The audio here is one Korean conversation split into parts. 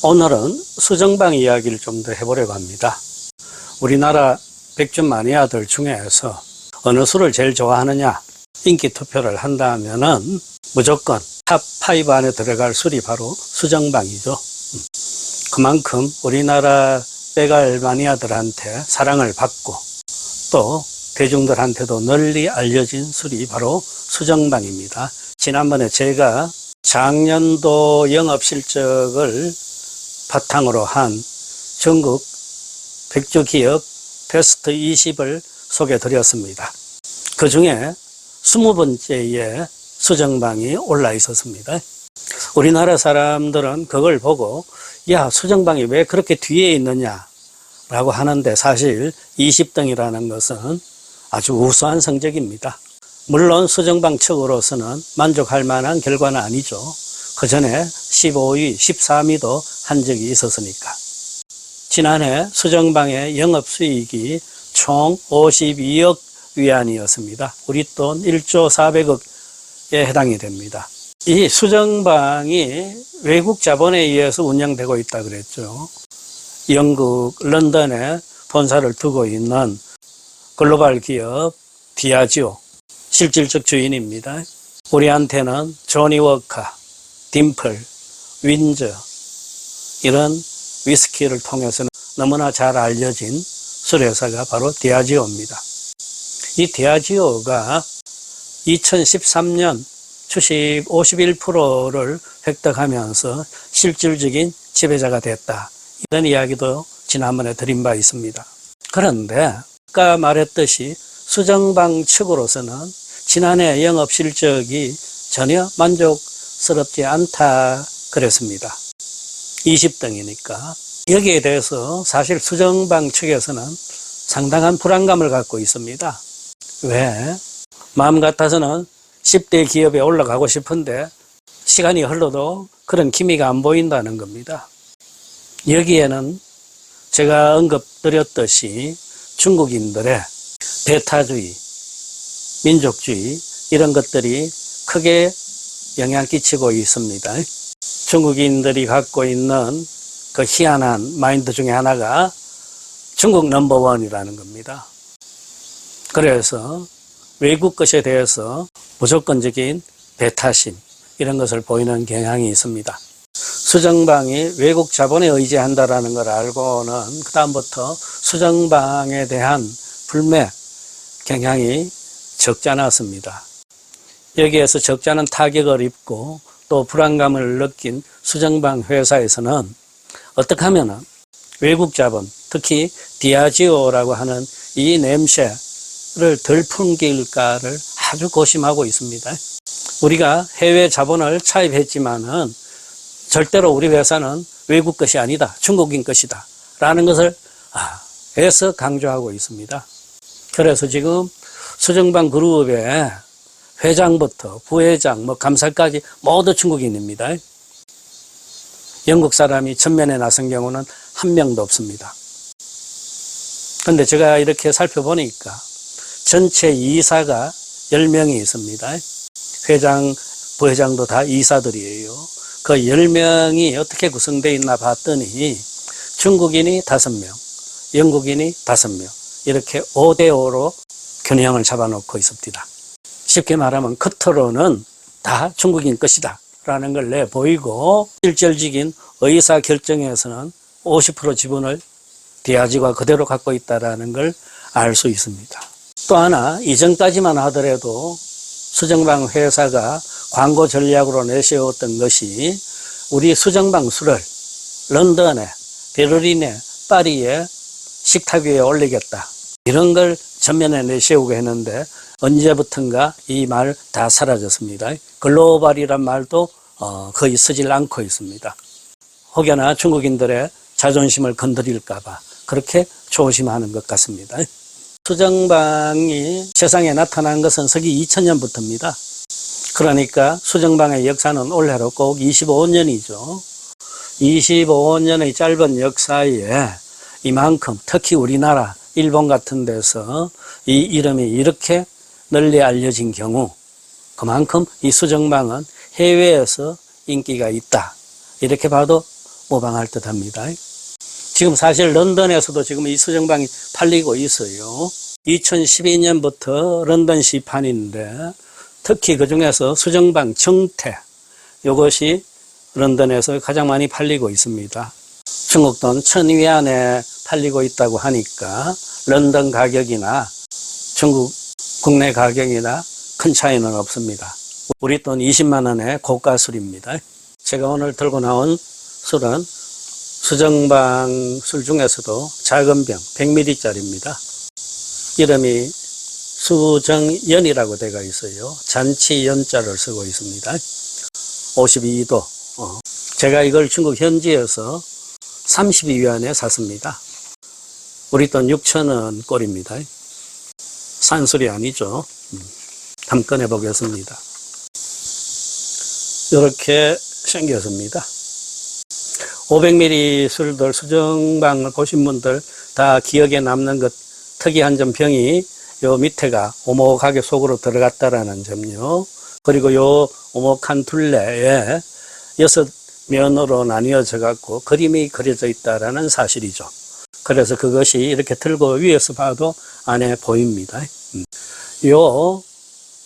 오늘은 수정방 이야기를 좀 더 해보려고 합니다. 우리나라 백준 마니아들 중에서 어느 수를 제일 좋아하느냐 인기 투표를 한다면은 무조건 탑5 안에 들어갈 술이 바로 수정방이죠. 음. 그만큼 우리나라 빼갈 마니아들한테 사랑을 받고 또 대중들한테도 널리 알려진 술이 바로 수정방입니다. 지난번에 제가 작년도 영업 실적을 바탕으로 한 전국 백주 기업 베스트 20을 소개해 드렸습니다. 그 중에 20번째에 수정방이 올라 있었습니다. 우리나라 사람들은 그걸 보고 야 수정방이 왜 그렇게 뒤에 있느냐 라고 하는데 사실 20등이라는 것은 아주 우수한 성적입니다. 물론 수정방 측으로서는 만족할 만한 결과는 아니죠. 그 전에 15위, 13위도 한 적이 있었으니까. 지난해 수정방의 영업 수익이 총 52억 위안이었습니다. 우리 돈 1조 400억에 해당이 됩니다. 이 수정방이 외국 자본에 의해서 운영되고 있다 그랬죠. 영국 런던에 본사를 두고 있는 글로벌 기업 디아지오 실질적 주인입니다. 우리한테는 조니 워커, 딤플, 윈저 이런 위스키를 통해서는 너무나 잘 알려진 술회사가 바로 디아지오입니다. 이 디아지오가 2013년 주식 51%를 획득하면서 실질적인 지배자가 됐다. 이런 이야기도 지난번에 드린 바 있습니다. 그런데 아까 말했듯이 수정방 측으로서는 지난해 영업 실적이 전혀 만족스럽지 않다 그랬습니다. 20등이니까. 여기에 대해서 사실 수정방 측에서는 상당한 불안감을 갖고 있습니다. 왜? 마음 같아서는 10대 기업에 올라가고 싶은데 시간이 흘러도 그런 기미가 안 보인다는 겁니다. 여기에는 제가 언급드렸듯이 중국인들의 배타주의, 민족주의 이런 것들이 크게 영향 끼치고 있습니다. 중국인들이 갖고 있는 그 희한한 마인드 중에 하나가 중국 넘버원이라는 겁니다. 그래서 외국 것에 대해서 무조건적인 배타심 이런 것을 보이는 경향이 있습니다. 수정방이 외국 자본에 의지한다라는 걸 알고는 그다음부터 수정방에 대한 불매 경향이 적지 않았습니다. 여기에서 적지 않은 타격을 입고 또 불안감을 느낀 수정방 회사에서는 어떻게 하면은 외국 자본, 특히 디아지오라고 하는 이 냄새를 덜 풍길까를 아주 고심하고 있습니다. 우리가 해외 자본을 차입했지만은 절대로 우리 회사는 외국 것이 아니다. 중국인 것이다. 라는 것을 아, 애써 강조하고 있습니다. 그래서 지금 수정방 그룹의 회장부터 부회장, 뭐 감사까지 모두 중국인입니다. 영국 사람이 전면에 나선 경우는 한 명도 없습니다. 근데 제가 이렇게 살펴보니까 전체 이사가 10명이 있습니다. 회장, 부회장도 다 이사들이에요. 그 10명이 어떻게 구성되어 있나 봤더니 중국인이 5명, 영국인이 5명, 이렇게 5대5로 균형을 잡아놓고 있습니다. 쉽게 말하면 겉으로는 다 중국인 것이다. 라는 걸 내보이고 실질적인 의사 결정에서는 50% 지분을 디아지가 그대로 갖고 있다라는 걸 알 수 있습니다. 또 하나 이전까지만 하더라도 수정방 회사가 광고 전략으로 내세웠던 것이 우리 수정방 술을 런던에 베를린에 파리에 식탁 위에 올리겠다. 이런 걸 전면에 내세우고 했는데 언제부턴가 이 말 다 사라졌습니다. 글로벌이란 말도 어, 거의 쓰질 않고 있습니다. 혹여나 중국인들의 자존심을 건드릴까봐 그렇게 조심하는 것 같습니다. 수정방이 세상에 나타난 것은 서기 2000년부터입니다. 그러니까 수정방의 역사는 올해로 꼭 25년이죠. 25년의 짧은 역사에 이만큼 특히 우리나라 일본 같은 데서 이 이름이 이렇게 널리 알려진 경우 그만큼 이 수정방은 해외에서 인기가 있다. 이렇게 봐도 모방할 듯 합니다. 지금 사실 런던에서도 지금 이 수정방이 팔리고 있어요. 2012년부터 런던 시판인데 특히 그 중에서 수정방 정태 이것이 런던에서 가장 많이 팔리고 있습니다. 중국 돈 천위안에 팔리고 있다고 하니까 런던 가격이나 중국 국내 가격이나 큰 차이는 없습니다. 우리 돈 20만 원의 고가 술입니다. 제가 오늘 들고 나온 술은 수정방 술 중에서도 작은 병 100ml짜리입니다. 이름이 수정연이라고 되어 있어요. 잔치 연자를 쓰고 있습니다. 52도. 어. 제가 이걸 중국 현지에서 32위안에 샀습니다. 우리 돈 6천원 꼴입니다. 산술이 아니죠. 음. 한번 꺼내 보겠습니다. 이렇게 생겼습니다. 500ml 술들 수정방을 보신 분들 다 기억에 남는 것 특이한 점 병이 요 밑에가 오목하게 속으로 들어갔다라는 점요. 그리고 요 오목한 둘레에 여섯 면으로 나뉘어져 갖고 그림이 그려져 있다라는 사실이죠. 그래서 그것이 이렇게 들고 위에서 봐도 안에 보입니다. 음. 요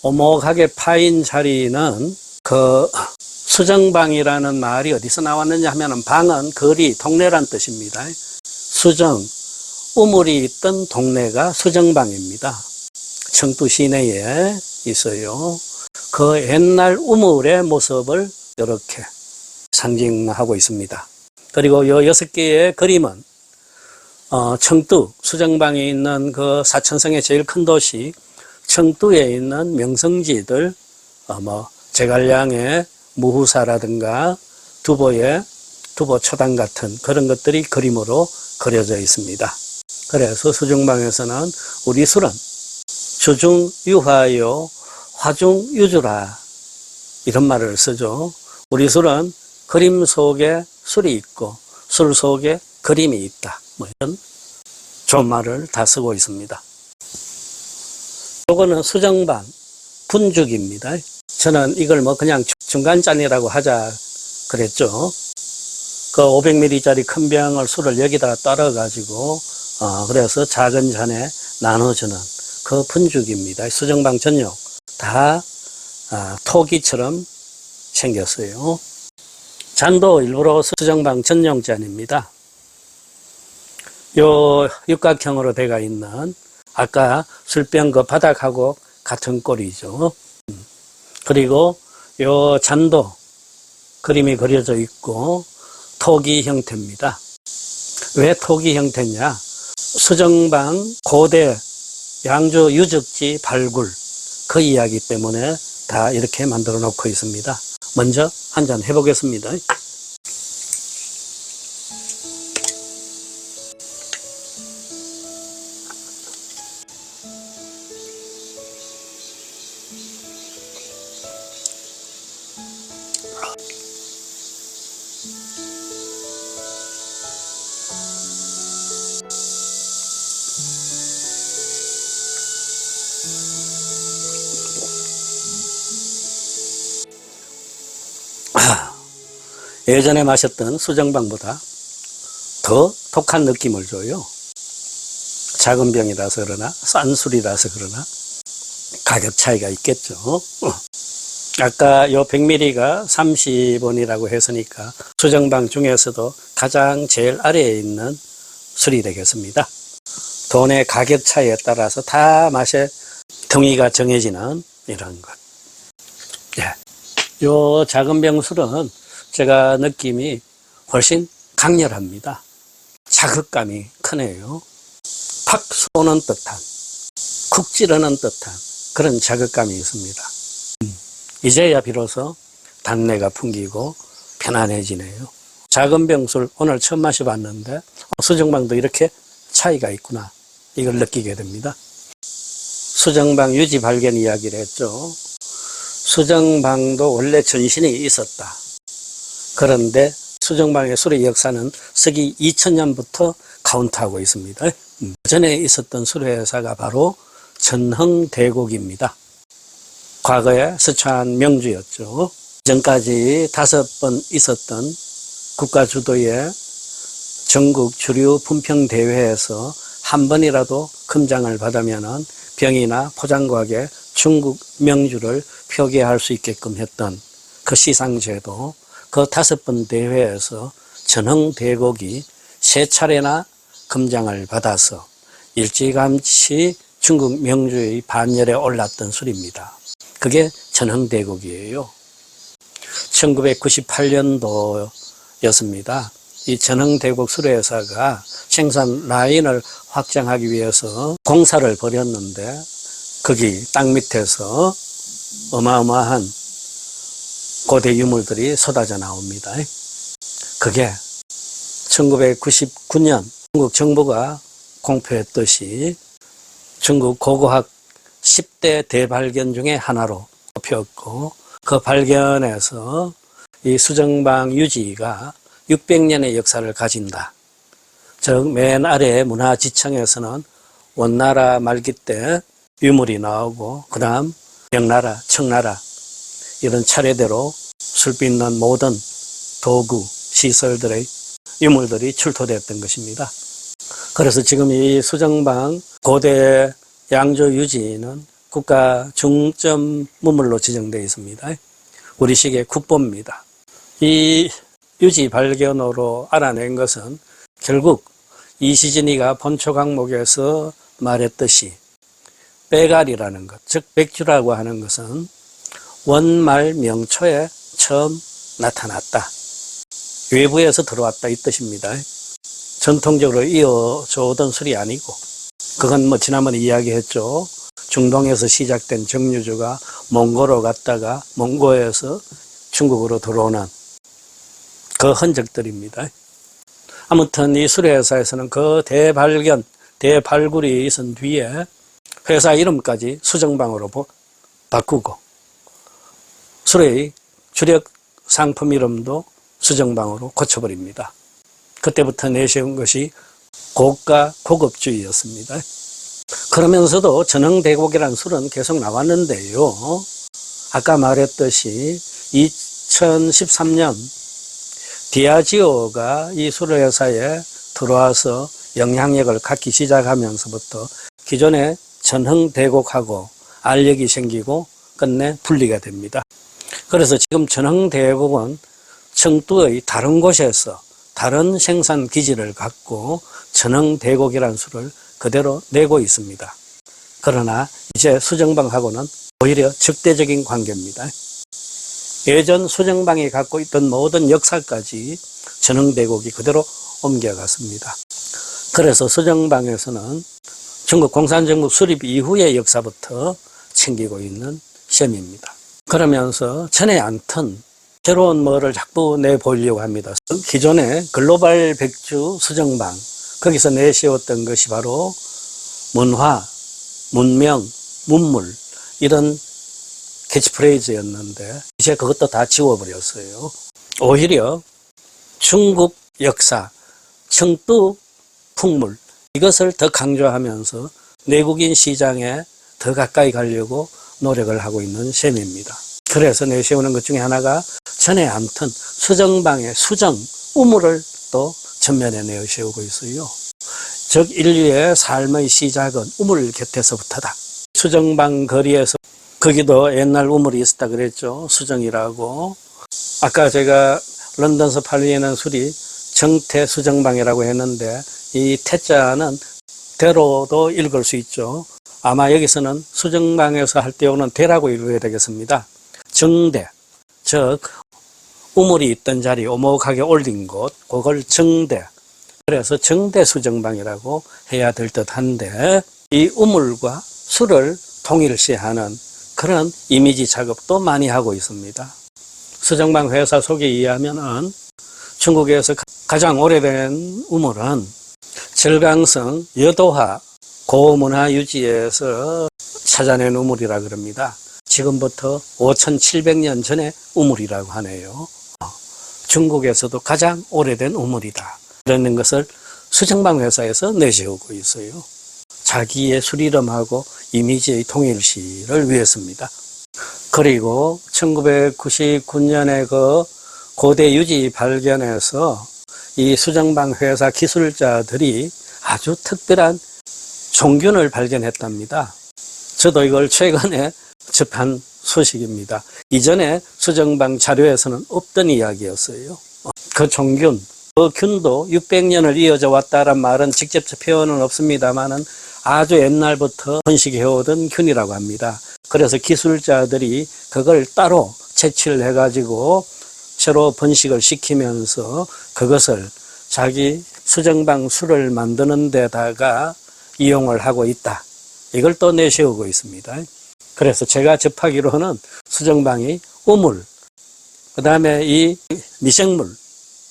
오목하게 파인 자리는 그 수정방이라는 말이 어디서 나왔느냐 하면은 방은 거리, 동네란 뜻입니다. 수정, 우물이 있던 동네가 수정방입니다. 청도 시내에 있어요. 그 옛날 우물의 모습을 이렇게 상징하고 있습니다. 그리고 요 여섯 개의 그림은 어, 청두 수정방에 있는 그 사천성의 제일 큰 도시 청두에 있는 명성지들 어, 뭐 제갈량의 무후사라든가 두보의 두보 초당 같은 그런 것들이 그림으로 그려져 있습니다. 그래서 수중방에서는 우리 술은 주중 유화요 화중 유주라 이런 말을 쓰죠. 우리 술은 그림 속에 술이 있고 술 속에 그림이 있다. 뭐 이런 좋은 말을 다 쓰고 있습니다. 요거는 수정방 분죽입니다. 저는 이걸 뭐 그냥 중간잔이라고 하자 그랬죠. 그 500ml짜리 큰 병을 술을 여기다가 따라 가지고, 어, 그래서 작은 잔에 나눠주는 그 분죽입니다. 수정방 전용. 다, 아, 토기처럼 생겼어요. 잔도 일부러 수정방 전용 잔입니다. 요 육각형으로 되어 있는 아까 술병 그 바닥하고 같은 꼴이죠. 그리고 요 잔도 그림이 그려져 있고 토기 형태입니다. 왜 토기 형태냐? 수정방 고대 양주 유적지 발굴 그 이야기 때문에 다 이렇게 만들어 놓고 있습니다. 먼저 한 잔 해보겠습니다. 예전에 마셨던 수정방보다 더 독한 느낌을 줘요. 작은 병이라서 그러나, 싼 술이라서 그러나, 가격 차이가 있겠죠. 아까 요 100ml가 30원이라고 했으니까 수정방 중에서도 가장 제일 아래에 있는 술이 되겠습니다. 돈의 가격 차이에 따라서 다 맛의 등위가 정해지는 이런 것. 예. 요 작은 병 술은 제가 느낌이 훨씬 강렬합니다. 자극감이 크네요. 팍 쏘는 듯한, 쿡 찌르는 듯한 그런 자극감이 있습니다. 음, 이제야 비로소 단내가 풍기고 편안해지네요. 작은 병술 오늘 처음 마셔봤는데 수정방도 이렇게 차이가 있구나 이걸 느끼게 됩니다. 수정방 유지 발견 이야기를 했죠. 수정방도 원래 전신이 있었다. 그런데 수정방의 술의 역사는 서기 2000년부터 카운트하고 있습니다. 전에 있었던 수레회사가 바로 전흥대곡입니다. 과거에 서천 명주였죠. 전까지 다섯 번 있었던 국가 주도의 전국 주류 품평 대회에서 한 번이라도 금장을 받으면은 병이나 포장과에 중국 명주를 표기할 수 있게끔 했던 그 시상제도 그 다섯 번 대회에서 전흥 대곡이 세 차례나 금장을 받아서 일찌감치 중국 명주의 반열에 올랐던 술입니다. 그게 전흥대곡이에요. 1998년도였습니다. 이 전흥대곡 수레회사가 생산 라인을 확장하기 위해서 공사를 벌였는데 거기 땅 밑에서 어마어마한 고대 유물들이 쏟아져 나옵니다. 그게 1999년 중국 정부가 공표했듯이 중국 고고학 10대 대발견 중에 하나로 꼽혔고 그 발견에서 이 수정방 유지가 600년의 역사를 가진다. 즉, 맨 아래 문화지청에서는 원나라 말기 때 유물이 나오고, 그 다음 명나라, 청나라, 이런 차례대로 술 빚는 모든 도구, 시설들의 유물들이 출토됐던 것입니다. 그래서 지금 이 수정방 고대 양조 유지는 국가 중점 문물로 지정되어 있습니다. 우리식의 국보입니다. 이 유지 발견으로 알아낸 것은 결국 이시진이가 본초 강목에서 말했듯이 빼갈이라는 것, 즉 백주라고 하는 것은 원말 명초에 처음 나타났다. 외부에서 들어왔다 이 뜻입니다. 전통적으로 이어져 오던 술이 아니고 그건 뭐 지난번에 이야기했죠. 중동에서 시작된 정유주가 몽고로 갔다가 몽고에서 중국으로 들어오는 그 흔적들입니다. 아무튼 이 수레회사에서는 그 대발견, 대발굴이 있은 뒤에 회사 이름까지 수정방으로 보- 바꾸고 수레의 주력 상품 이름도 수정방으로 고쳐버립니다. 그때부터 내세운 것이 고가 고급주의였습니다. 그러면서도 전흥대곡이라는 술은 계속 나왔는데요. 아까 말했듯이 2013년 디아지오가 이 술회사에 들어와서 영향력을 갖기 시작하면서부터 기존의 전흥대곡하고 알력이 생기고 끝내 분리가 됩니다. 그래서 지금 전흥대곡은 청두의 다른 곳에서 다른 생산 기지를 갖고 전흥 대곡이라는 술을 그대로 내고 있습니다. 그러나 이제 수정방하고는 오히려 적대적인 관계입니다. 예전 수정방이 갖고 있던 모든 역사까지 전흥 대곡이 그대로 옮겨갔습니다. 그래서 수정방에서는 중국 공산정부 수립 이후의 역사부터 챙기고 있는 셈입니다. 그러면서 전에 않던 새로운 뭐를 자꾸 내보려고 합니다. 기존의 글로벌 백주 수정방, 거기서 내세웠던 것이 바로 문화, 문명, 문물, 이런 캐치프레이즈였는데, 이제 그것도 다 지워버렸어요. 오히려 중국 역사, 청두 풍물, 이것을 더 강조하면서 내국인 시장에 더 가까이 가려고 노력을 하고 있는 셈입니다. 그래서 내세우는 것 중에 하나가 전에 않던 수정방의 수정, 우물을 또 전면에 내세우고 있어요. 즉 인류의 삶의 시작은 우물 곁에서부터다. 수정방 거리에서 거기도 옛날 우물이 있었다 그랬죠. 수정이라고. 아까 제가 런던서 팔리는 술이 정태 수정방이라고 했는데 이 태자는 대로도 읽을 수 있죠. 아마 여기서는 수정방에서 할 때 오는 대라고 읽어야 되겠습니다. 정대, 즉 우물이 있던 자리 오목하게 올린 곳, 그걸 정대. 그래서 정대 수정방이라고 해야 될 듯한데 이 우물과 술을 통일시하는 그런 이미지 작업도 많이 하고 있습니다. 수정방 회사 소개에 의하면은 중국에서 가장 오래된 우물은 절강성 여도화 고문화 유지에서 찾아낸 우물이라 그럽니다. 지금부터 5,700년 전의 우물이라고 하네요. 중국에서도 가장 오래된 우물이다. 이런 것을 수정방 회사에서 내세우고 있어요. 자기의 수리름하고 이미지의 통일시를 위해서입니다. 그리고 1999년에 그 고대 유지 발견에서 이 수정방 회사 기술자들이 아주 특별한 종균을 발견했답니다. 저도 이걸 최근에 접한 소식입니다. 이전에 수정방 자료에서는 없던 이야기였어요. 그 종균, 그 균도 600년을 이어져 왔다란 말은 직접적 표현은 없습니다만은 아주 옛날부터 번식해오던 균이라고 합니다. 그래서 기술자들이 그걸 따로 채취를 해가지고 새로 번식을 시키면서 그것을 자기 수정방 술을 만드는 데다가 이용을 하고 있다. 이걸 또 내세우고 있습니다. 그래서 제가 접하기로는 수정방이 우물, 그 다음에 이 미생물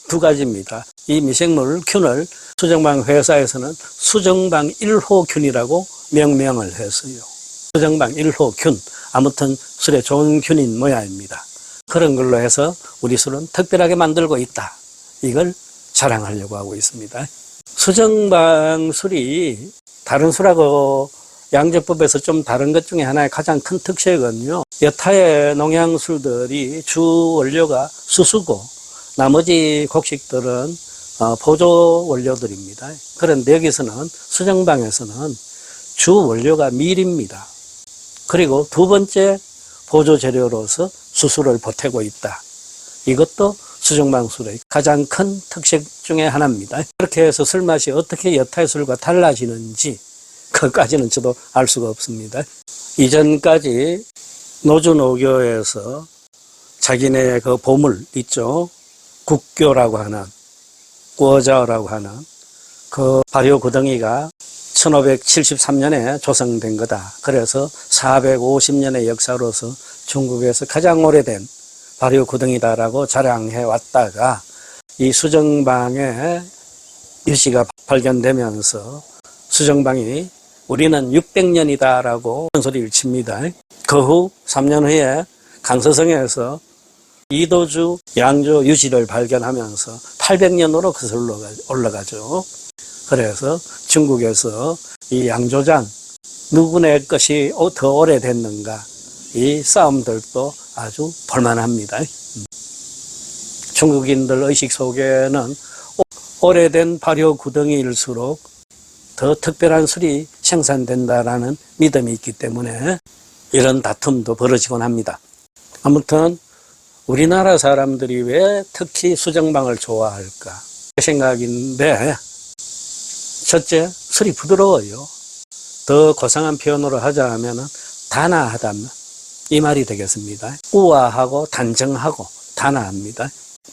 두 가지입니다. 이 미생물 균을 수정방 회사에서는 수정방 1호 균이라고 명명을 했어요. 수정방 1호 균. 아무튼 술에 좋은 균인 모양입니다. 그런 걸로 해서 우리 술은 특별하게 만들고 있다. 이걸 자랑하려고 하고 있습니다. 수정방 술이 다른 술하고 양조법에서 좀 다른 것 중에 하나의 가장 큰 특색은요. 여타의 농양술들이 주 원료가 수수고 나머지 곡식들은 어, 보조 원료들입니다. 그런데 여기서는 수정방에서는 주 원료가 밀입니다. 그리고 두 번째 보조 재료로서 수수를 보태고 있다. 이것도 수정방술의 가장 큰 특색 중에 하나입니다. 그렇게 해서 술맛이 어떻게 여타의 술과 달라지는지 그까지는 저도 알 수가 없습니다. 이전까지 노주노교에서 자기네 그 보물 있죠. 국교라고 하는 구어자라고 하는 그 발효 구덩이가 1573년에 조성된 거다. 그래서 450년의 역사로서 중국에서 가장 오래된 발효 구덩이다라고 자랑해 왔다가 이 수정방에 유씨가 발견되면서 수정방이 우리는 600년이다라고 소리를 칩니다. 그 후 3년 후에 강서성에서 이도주 양조 유지를 발견하면서 800년으로 거슬러 올라가죠. 그래서 중국에서 이 양조장 누구네 것이 더 오래됐는가 이 싸움들도 아주 볼만합니다. 중국인들 의식 속에는 오래된 발효 구덩이일수록 더 특별한 술이 생산된다라는 믿음이 있기 때문에 이런 다툼도 벌어지곤 합니다. 아무튼 우리나라 사람들이 왜 특히 수정방을 좋아할까? 그 생각인데 첫째, 술이 부드러워요. 더 고상한 표현으로 하자면 단아하다면 이 말이 되겠습니다. 우아하고 단정하고 단아합니다.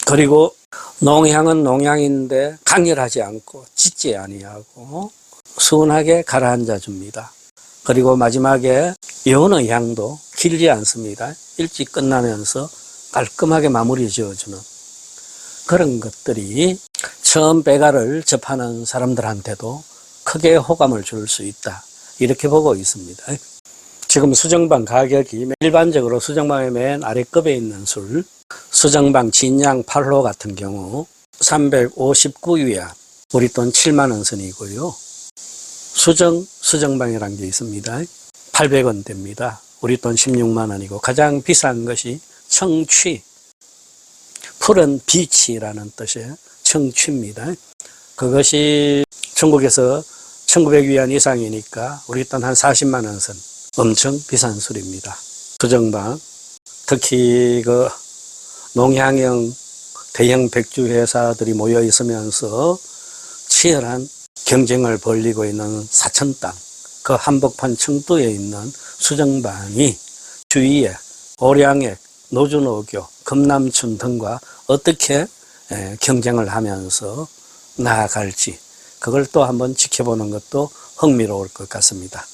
그리고 농향은 농향인데 강렬하지 않고 짙지 아니하고 순하게 가라앉아 줍니다. 그리고 마지막에 연의 향도 길지 않습니다. 일찍 끝나면서 깔끔하게 마무리 지어주는 그런 것들이 처음 배가를 접하는 사람들한테도 크게 호감을 줄 수 있다. 이렇게 보고 있습니다. 지금 수정방 가격이 일반적으로 수정방의 맨 아래급에 있는 술, 수정방 진양 8호 같은 경우 359위안, 우리 돈 7만원 선이고요. 수정, 수정방이라는 게 있습니다. 800원 됩니다. 우리 돈 16만원이고 가장 비싼 것이 청취, 푸른 비치라는 뜻의 청취입니다. 그것이 중국에서 1900위안 이상이니까 우리 돈 한 40만 원 선. 엄청 비싼 술입니다. 수정방, 특히 그 농향형 대형 백주 회사들이 모여 있으면서 치열한 경쟁을 벌이고 있는 사천 땅, 그 한복판 청도에 있는 수정방이 주위에 오량액, 노주노교, 금남춘 등과 어떻게 에, 경쟁을 하면서 나아갈지 그걸 또 한번 지켜보는 것도 흥미로울 것 같습니다.